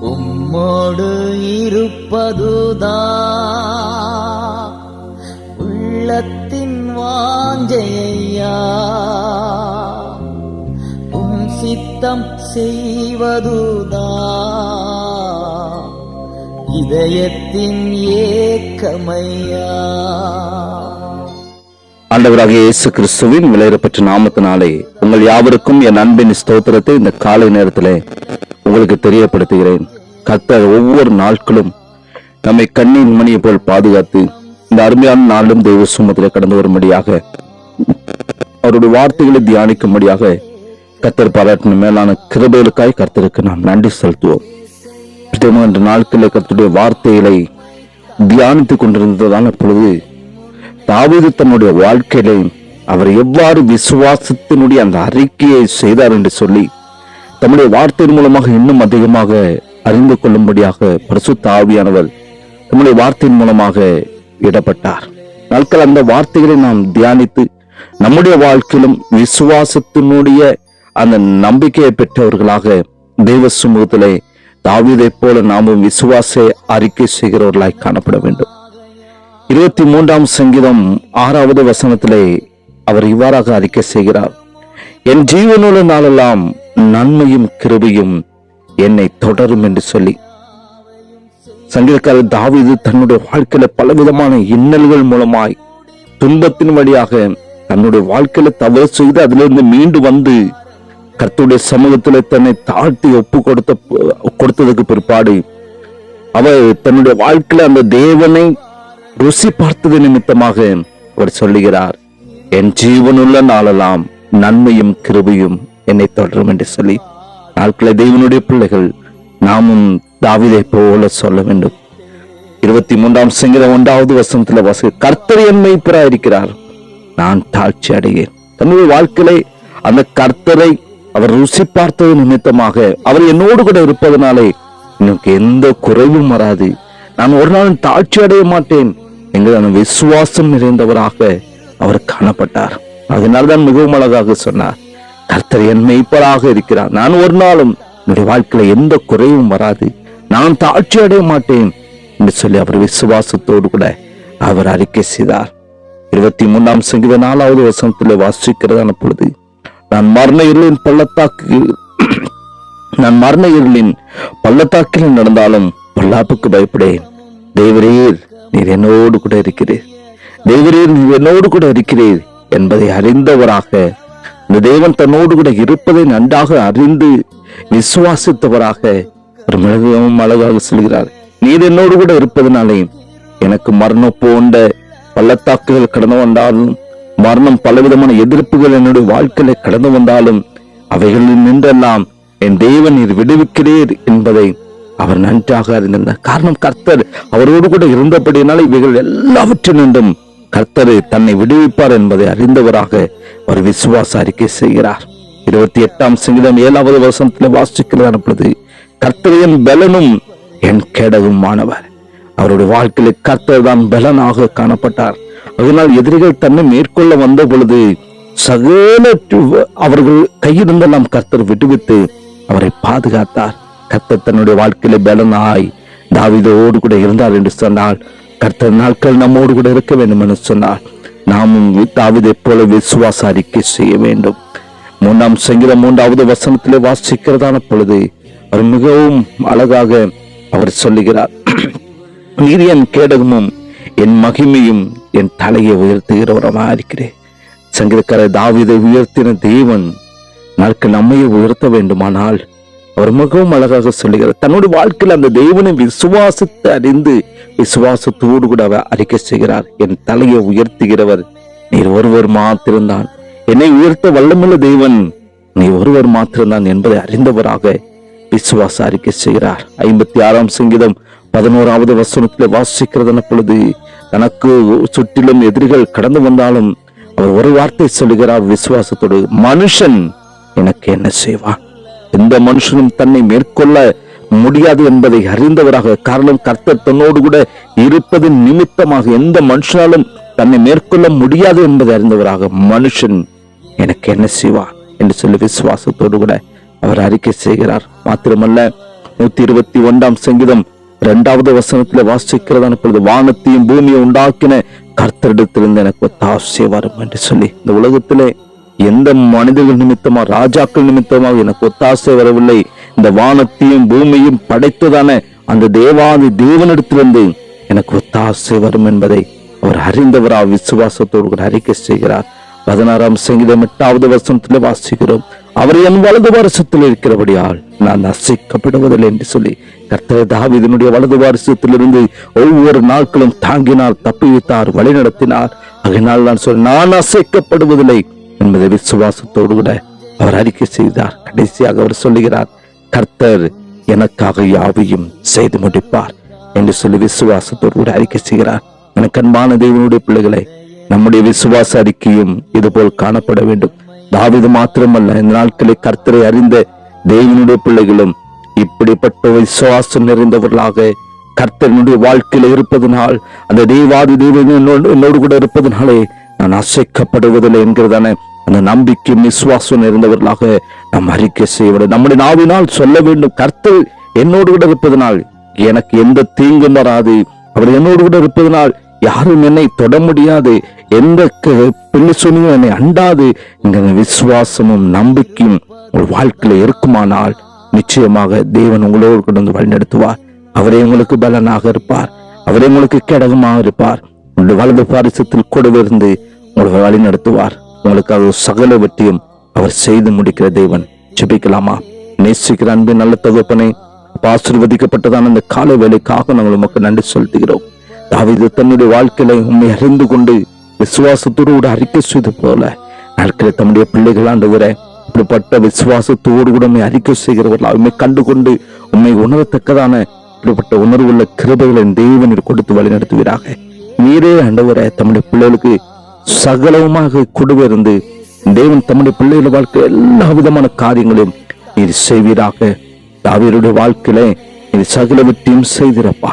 உம்மோடு இருப்பதுதான் உள்ளத்தின் வாஞ்சையா? உம் சித்தம் செய்வதுதான் இதயத்தின் ஏக்கமையா? ஆண்டவராக இயேசு கிறிஸ்துவின் விலையிறப்பட்ட நாமத்தினாலே உங்கள் யாவருக்கும் என் அன்பின் ஸ்தோத்திரத்தை இந்த காலை நேரத்திலே உங்களுக்கு தெரியப்படுத்துகிறேன். கர்த்தர் ஒவ்வொரு நாட்களும் நம்மை கண்ணின் மணியை போல் பாதுகாத்து இந்த அருமையான நாளும் தெய்வ சுமத்தில் கடந்து வரும்படியாக அவருடைய வார்த்தைகளை தியானிக்கும்படியாக கர்த்தர் பாராட்டின மேலான கிருபைகளுக்காய் கர்த்தருக்கு நாம் நன்றி செலுத்துவோம். பிரியமான இந்த நாட்களில் கர்த்தருடைய வார்த்தைகளை தியானித்துக் கொண்டிருந்ததான பொழுது தாவீது தன்னுடைய வாழ்க்கையிலே அவர் எவ்வாறு விசுவாசத்தினுடைய அந்த அறிக்கையை செய்தார் என்று சொல்லி தம்முடைய வார்த்தையின் மூலமாக இன்னும் அதிகமாக அறிந்து கொள்ளும்படியாக பிரசுத்த ஆவியானவர் நம்முடைய வார்த்தையின் மூலமாக இடப்பட்டார். நாட்கள் அந்த வார்த்தைகளை நாம் தியானித்து நம்முடைய வாழ்க்கையிலும் விசுவாசத்தினுடைய அந்த நம்பிக்கையை பெற்றவர்களாக தெய்வ சமூகத்திலே தாவீதைப் போல நாமும் விசுவாச அறிக்கை செய்கிறவர்களாய் காணப்பட வேண்டும். இருபத்தி மூன்றாம் சங்கீதம் ஆறாவது வசனத்திலே அவர் இவ்வாறாக அறிக்கை செய்கிறார். என் ஜீவனுள்ள நாளெல்லாம் நன்மையும் கிருபையும் என்னை தொடரும் என்று சொல்லி. சங்கீதக்காரர் தாவிது தன்னுடைய வாழ்க்கையில பலவிதமான இன்னல்கள் மூலமாய் துன்பத்தின் வழியாக தன்னுடைய வாழ்க்கையில தவறு செய்து அதிலிருந்து மீண்டு வந்து கர்த்துடைய சமூகத்துல தன்னை தாழ்த்தி ஒப்பு கொடுத்த கொடுத்ததுக்கு பிற்பாடு அவர் தன்னுடைய வாழ்க்கையில அந்த தேவனை ருசி பார்த்தது நிமித்தமாக அவர் சொல்லுகிறார் என் ஜீவனுள்ள நாளெல்லாம் நன்மையும் கிருபையும் என்னை தொடரும் என்று சொல்லி. நாட்களை தெய்வனுடைய பிள்ளைகள் நாமும் தாவிதை போல சொல்ல வேண்டும். இருபத்தி மூன்றாம் சங்கீத ஒன்றாவது வசனத்துல வாசி கர்த்தர் என்னை இருக்கிறார் நான் தாழ்ச்சி அடைகிறேன் தன்னுடைய வாழ்க்கையிலே அந்த கர்த்தரை அவர் ருசி பார்த்தது நிமித்தமாக அவர் என்னோடு கூட இருப்பதனாலே எனக்கு எந்த குறைவும் வராது. நான் ஒரு நாளும் தாழ்ச்சி அடைய மாட்டேன். என்கிற விசுவாசம் நிறைந்தவராக அவர் காணப்பட்டார். அதனால்தான் மிகவும் அழகாக சொன்னார் கர்த்தர் என் மெய்ப்பராக இருக்கிறார். நான் ஒரு நாளும் என்னுடைய வாழ்க்கையில எந்த குறைவும் வராது. நான் தாழ்ச்சி அடைய மாட்டேன் என்று சொல்லி அவர் விசுவாசத்தோடு கூட அவர் அறிக்கை செய்தார். இருபத்தி மூன்றாம் சங்கீத நாலாவது வசனத்தில் வாசிக்கிறதான பொழுது நான் மரண இருளின் பள்ளத்தாக்கு நான் மரண இருளின் பள்ளத்தாக்கில் நடந்தாலும் பொல்லாப்புக்கு பயப்படேன். தேவரீர் நீர் என்னோடு கூட இருக்கிறீர். தேவரீர் நீர் என்னோடு கூட இருக்கிறீர் என்பதை அறிந்தவராக இந்த தேவன் தன்னோடு கூட இருப்பதை நன்றாக அறிந்து விசுவாசித்தவராக ஒரு மிளகவும் அழகாக சொல்கிறார். நீர் என்னோடு கூட இருப்பதனாலே எனக்கு மரணம் போன்ற பள்ளத்தாக்குகள் கடந்து வந்தாலும் மரணம் பலவிதமான எதிர்ப்புகள் என்னுடைய வாழ்க்கையில கடந்து வந்தாலும் அவைகளில் நின்றெல்லாம் என் தேவன் நீர் விடுவிக்கிறீர் என்பதை அவர் நன்றாக அறிந்திருந்தார். காரணம் கர்த்தர் அவரோடு கூட இருந்தபடியினால் இவைகள் எல்லாவற்றினின்றும் கர்த்தர் தன்னை விடுவிப்பார் என்பதை அறிந்தவராக ஒரு விசுவாச அறிக்கை செய்கிறார். இருபத்தி எட்டாம் சங்கீதம் ஏழாவது வருஷத்துல வாசிக்கிறது கர்த்தரையும் பலனும் என் கேடகும் மாணவர் அவருடைய வாழ்க்கையில கர்த்தர் தான் பலனாக காணப்பட்டார். அதனால் எதிரிகள் தன்னை மேற்கொள்ள வந்த பொழுது சகல அவர்கள் கையிருந்தெல்லாம் கர்த்தர் விடுவித்து அவரை பாதுகாத்தார். கர்த்தர் தன்னுடைய வாழ்க்கையில பலனாய் தாவிதோடு கூட இருந்தார் என்று சொன்னால் கர்த்தர் நாட்கள் நம்மோடு கூட இருக்க வேண்டும் என்று சொன்னார். நாமும் தாவிதை போல விசுவாச அறிக்கை செய்ய வேண்டும். மூன்றாம் சங்கீதம் மூன்றாவது வசனத்திலே வாசிக்கிறதான பொழுது அவர் மிகவும் அழகாக அவர் சொல்லுகிறார். நீர் என் கேடகமும் என் மகிமையும் என் தலையை உயர்த்துகிறவரமாக இருக்கிறேன் சங்கீதக்காரர் தாவிதை உயர்த்தின தேவன் நாட்கள் நம்மையை உயர்த்த வேண்டுமானால் அவர் மிகவும் அழகாக சொல்லுகிறார். தன்னுடைய வாழ்க்கையில் அந்த தெய்வனை விசுவாசத்தை அறிந்து விசுவாசத்தோடு கூட அவர் அறிக்கை செய்கிறார். என் தலையை உயர்த்துகிறவர் நீர் ஒருவர் மாத்திருந்தான். என்னை உயர்த்த வல்லமுள்ள தெய்வன் நீ ஒருவர் மாத்திருந்தான் என்பதை அறிந்தவராக விசுவாச அறிக்கை செய்கிறார். ஐம்பத்தி ஆறாம் சங்கீதம் பதினோராவது வசனத்தில் வாசிக்கிறதன பொழுது தனக்கு சுற்றிலும் எதிரிகள் கடந்து வந்தாலும் அவர் ஒரு வார்த்தை சொல்லுகிறார் விசுவாசத்தோடு மனுஷன் எனக்கு என்ன செய்வான்? எந்த மனுஷனும் தன்னை மேற்கொள்ள முடியாது என்பதை அறிந்தவராக காரணம் கர்த்தர் தன்னோடு கூட இருப்பதின் நிமித்தமாக எந்த மனுஷனாலும் தன்னை மேற்கொள்ள முடியாது என்பதை அறிந்தவராக மனுஷன் எனக்கு என்ன செய்வான் என்று சொல்லி விசுவாசத்தோடு கூட அவர் அறிக்கை செய்கிறார். மாத்திரமல்ல நூத்தி இருபத்தி ஒன்றாம் சங்கீதம் இரண்டாவது வசனத்துல வாசிக்கிறதான பொழுது வானத்தையும் பூமியை உண்டாக்கின கர்த்தரிடத்திலிருந்து எனக்கு ஒத்தாசை வரும் என்று சொல்லி இந்த உலகத்திலே எந்த மனிதர்கள் நிமித்தமா ராஜாக்கள் நிமித்தமாக எனக்கு ஒத்தாசை வரவில்லை. இந்த வானத்தையும் பூமியும் படைத்ததான அந்த தேவாதி தேவனிடத்திலிருந்து எனக்கு ஒத்தாசை வரும் என்பதை அவர் அறிந்தவரா விசுவாசத்தோடு கூட அறிக்கை செய்கிறார். பதினாறாம் சங்கீதம் எட்டாவது வருஷத்தில் வாசிக்கிறோம். அவர் என் வலது வருஷத்தில் இருக்கிறபடியால் நான் அசைக்கப்படுவதில்லை என்று சொல்லி கர்த்தர் தாவிதனுடைய வலது வருஷத்திலிருந்து ஒவ்வொரு நாட்களும் தாங்கினார் தப்பிவித்தார் வழி நடத்தினார் அதனால் நான் சொல்ல நான் அசைக்கப்படுவதில்லை என்பதை விசுவாசத்தோடு கூட அவர் அறிக்கை செய்தார். கடைசியாக அவர் சொல்லுகிறார் கர்த்தர் எனக்காக யாவையும் செய்து முடிப்பார் என்று சொல்லி விசுவாசத்தோடு கூட அறிக்கை செய்கிறார். எனக்கு அன்பான தேவனுடைய பிள்ளைகளை நம்முடைய விசுவாச அறிக்கையும் இதுபோல் காணப்பட வேண்டும். தாவிது மாத்திரமல்ல இந்த நாட்களை கர்த்தரை அறிந்த தேவனுடைய பிள்ளைகளும் இப்படிப்பட்ட விசுவாசம் நிறைந்தவர்களாக கர்த்தனுடைய வாழ்க்கையில இருப்பதனால் அந்த தெய்வாதி தெய்வம் என்னோடு கூட இருப்பதனாலே நான் அசைக்கப்படுவதில்லை என்கிறதான அந்த நம்பிக்கையும் விசுவாசம் இருந்தவர்களாக நாம் அறிக்கை செய்ய வேண்டும் நம்முடைய நாவினால் சொல்ல வேண்டும். கர்த்தர் என்னோடு கூட இருப்பதனால் எனக்கு எந்த தீங்கும் வராது. அவர் என்னோடு கூட இருப்பதனால் யாரும் என்னை தொட முடியாது. எந்த க- பிள்ளை சொன்னியும் என்னை அண்டாது. என்கிற விசுவாசமும் நம்பிக்கையும் உங்கள் வாழ்க்கையில இருக்குமானால் நிச்சயமாக தேவன் உங்களோடு கொண்டு வந்து வழிநடத்துவார். அவரே உங்களுக்கு பலனாக இருப்பார். அவரே உங்களுக்கு கேடகமாக இருப்பார். உங்களுடைய வலது பாரிசத்தில் கூடவே இருந்து உங்களை வழி நடத்துவார் உங்களுக்காக சகலவற்றையும் அவர் செய்து முடிக்கிற தேவன். ஜெபிக்கலாமா? நேசிக்கிற அன்பு நல்ல தகப்பனை ஆசிர்வதிக்கப்பட்டதான அந்த காலை வேலைக்காக நாங்கள் உமக்கு நன்றி செலுத்துகிறோம். தாவிது தன்னுடைய வாழ்க்கையில உண்மை அறிந்து கொண்டு விசுவாசத்தோடு கூட அறிக்கை செய்து போல நாட்களை தம்முடைய பிள்ளைகள் வர இப்படிப்பட்ட விசுவாசத்தோடு கூட உண்மை அறிக்கை செய்கிறவர்கள் உண்மை கண்டு கொண்டு உண்மை உணரத்தக்கதான இப்படிப்பட்ட உணர்வுள்ள கிருபைகளை தேவனில் கொடுத்து வழிநடத்துவீராக. நீரே ஆண்டவரே தம்முடைய பிள்ளைகளுக்கு சகலவுமாக கொடுவிருந்து தேவன் தம்முடைய பிள்ளைகள் வாழ்க்கை எல்லா விதமான காரியங்களையும் நீர் செய்வீராக. தாவீருடைய வாழ்க்கையில நீர் சகலவற்றையும் செய்திருப்பா.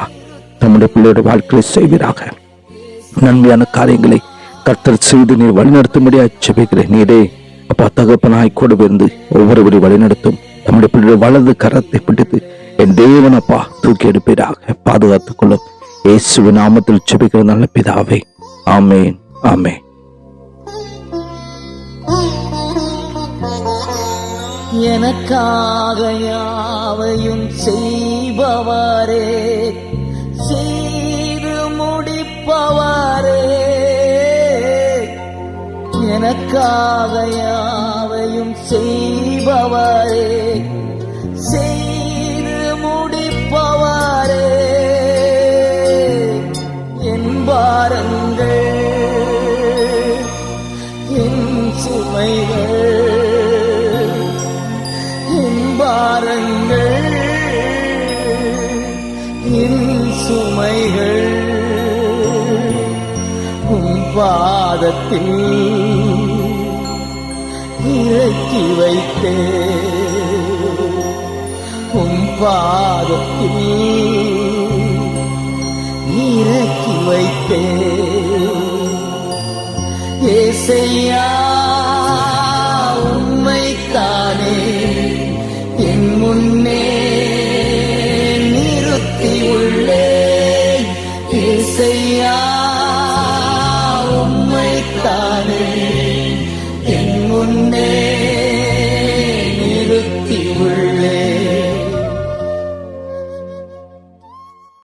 தம்முடைய பிள்ளையோட வாழ்க்கையை செய்வீராக. நன்மையான காரியங்களை கர்த்தர் செய்து நீர் வழிநடத்தும்படியா செபிக்கிறேன் நீரே. அப்பா தகப்பனாய் கூட இருந்து ஒவ்வொருவரை வழிநடத்தும். நம்முடைய பிள்ளைய வலது கரத்தை பிடித்து என் தேவனப்பா தூக்கி எடுப்பீராக. பாதுகாத்துக் கொள்ளும். இயேசுவின் நாமத்தில் செபிக்கிற நல்ல பிதாவை. ஆமேன் ஆமேன். எனக்காக யாவையும் செய்பவரே செய்து முடிப்பவரே. எனக்காக யாவையும் செய்பவரே செய்து முடிப்பவரே. என் பாரங்கள் பாதத்தில் இறக்கி வைத்தே. உன் பாதத்தில் இறக்கி வைத்தே. me.